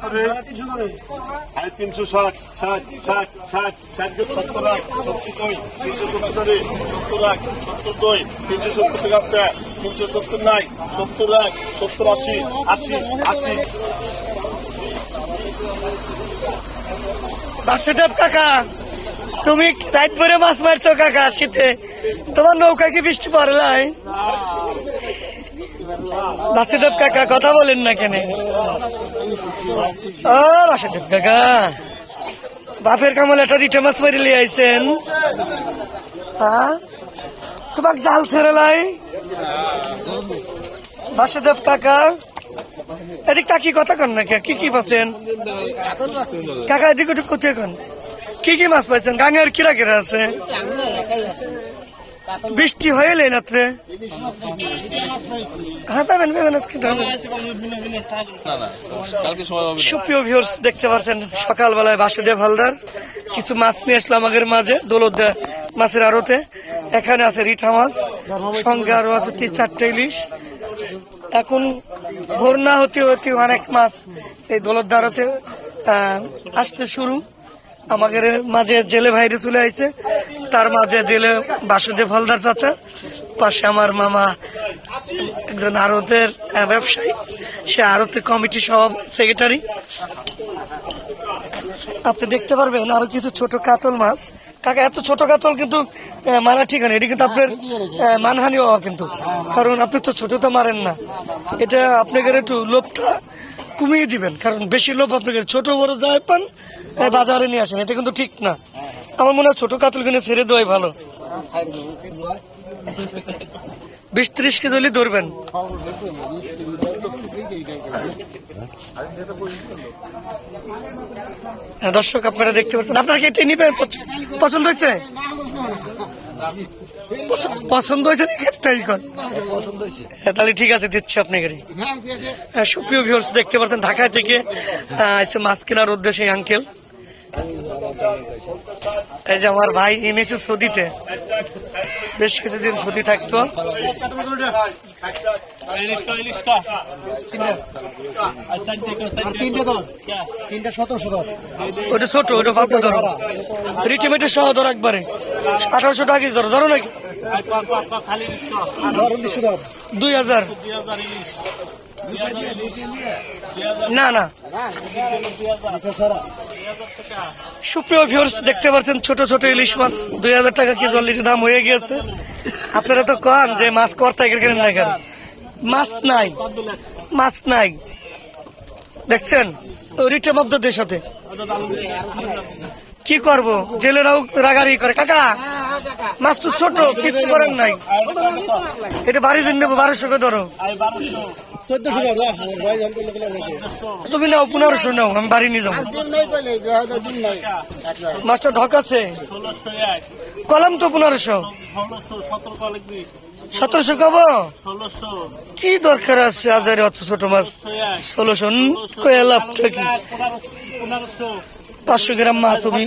সত্তরে তিনশো সত্তর লাখ দুই, তিনশো সত্তরে লাখ সত্তর দুই, তিনশো সত্তর তিনশো সত্তর সত্তর লাখ সত্তর আশি আশি আশি। বাসুদেব কাকা। তুমি রাত ভরে মাছ মারছো কাকা শীতে। তোমার নৌকা কি বৃষ্টি পড়ে নাই? বাসুদেব কাকা, কথা বলেন না কেন? ও বাসুদেব কাকা, বাপের কামল একটা রিটে মাছ মারি লিয়ে আইছেন। হ্যাঁ তোমাকে জাল ছেড়ে লাই। বাসুদেব কাকা, এদিক তাকি কথা কন না কে? কি পাচ্ছেন? কাকা, এদিকে কোথায় কন? কি কি মাছ পাইছেন? গাঙের কিরা কিরা আছে? বৃষ্টি হয়ে এলেন রাত্রে? হ্যাঁ সুপ্রিয় ভিউর্স দেখতে পাচ্ছেন, সকালবেলায় বাসুদেব হালদার, কিছু মাছ নিয়ে আসলো আমাদের মাঝে দৌলত মাছের আড়তে। এখানে আছে রিঠা মাছ, সঙ্গে আরও আছে তিন চারটে ইলিশ। এখন ভোর না হতে হতে অনেক মাছ এই দৌলত দ্বারাতে আসতে শুরু। আমাদের মাঝে জেলে ভাইরে চলে আইছে। তার মাঝে জেলে বাসুদেব হালদার চাচা, পাশে আমার মামা একজন আরতের ব্যবসায়ী। সে আরতের কমিটি সহ সেক্রেটারি। আপনি দেখতে পারবেন আরও কিছু ছোট কাতল মাছ। কাকা, এত ছোট কাতল কিন্তু মারা ঠিক না এটি কিন্তু আপনার মানহানি হওয়া কিন্তু। কারণ আপনি তো ছোট তো মারেন না। এটা আপনাদের একটু লোভটা কমিয়ে দিবেন। কারণ বেশি লোভ আপনাকে ছোট বড় যায় পান বাজারে নিয়ে আসেন। এটা কিন্তু ঠিক না। আমার মনে হয় ছোট কাতল কিনে ছেড়ে দেওয়াই ভালো। বিশ ত্রিশ কেজি হলে ধরবেন। হ্যাঁ, দর্শক আপনারা দেখতে পাচ্ছেন। আপনার কি এটি নিবেন? পছন্দ হয়েছে? পছ- পছন্দ হয়েছে হ্যাঁ, তাহলে ঠিক আছে দিচ্ছি আপনাকে। হ্যাঁ, সুপ্রিয় ভিউর্স দেখতে পাচ্ছেন ঢাকা থেকে মাছ কেনার উদ্দেশ্যে আঙ্কেল এই যে আমার ভাই এনেছে সৌদিতে বেশ কিছুদিন ছুটি থাকতো। ওটা ছোট ওটা ভাত ধরো। রিটিমেটের সহ ধরো একবারে। আঠারোশো টাকা ধরো ধরো নাকি? দুই হাজার। না না। সুপ্রিয় ভিউর্স দেখতে পাচ্ছেন ছোট ছোট ইলিশ মাছ। দুই হাজার টাকা কেজি অলরেডি দাম হয়ে গিয়েছে। আপনারা তো কন যে মাছ করতে কেন কেন? মাছ নাই। মাছ নাই। দেখছেন? রিটে মধ্যদের সাথে। কি করব? জেলেরাও রাগারি করে। কাকা! মাছ তো ছোট, কিছু করেন নাই। এটা বাড়ি দিন নেব বারোশো করে ধরো। তুমি নাও, পনেরোশো নাও, আমি বাড়ি নিয়ে যাব। মাছটা ঢক আছে। কলাম তো পনেরোশো। সতেরোশো কব? কি দরকার আছে হাজারে অত ছোট মাছ? ষোলোশো কয়ে লাভটা কি? পাঁচশো গ্রাম মাছ তুমি।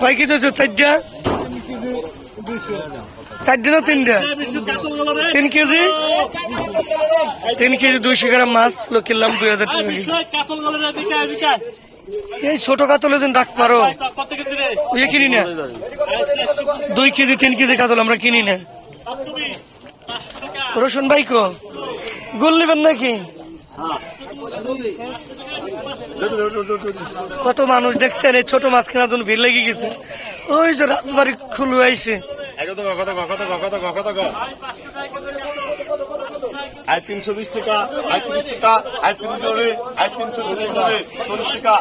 কয় কেজি হচ্ছে চারটা? চারটে না তিনটা? তিন কেজি? তিন কেজি দুইশো গ্রাম মাছ। লোক কিনলাম দুই হাজার টাকা এই ছোট কাতলে যেন ডাক পারো। ওই কিনি না? দুই কেজি, তিন কেজি কাতল আমরা কিনি না। রসুন ভাই কো? গোল নেবেন নাকি? কত মানুষ দেখছেন, এই ছোট মাছ কেনার জন্য ভিড় লেগে গেছে। ওই যে রাজবাড়ি খুলু আইসে আয় তিনশো বিশ টাকা আয় তিরিশ টাকা আয় তিরিশ ধরে চল্লিশ টাকা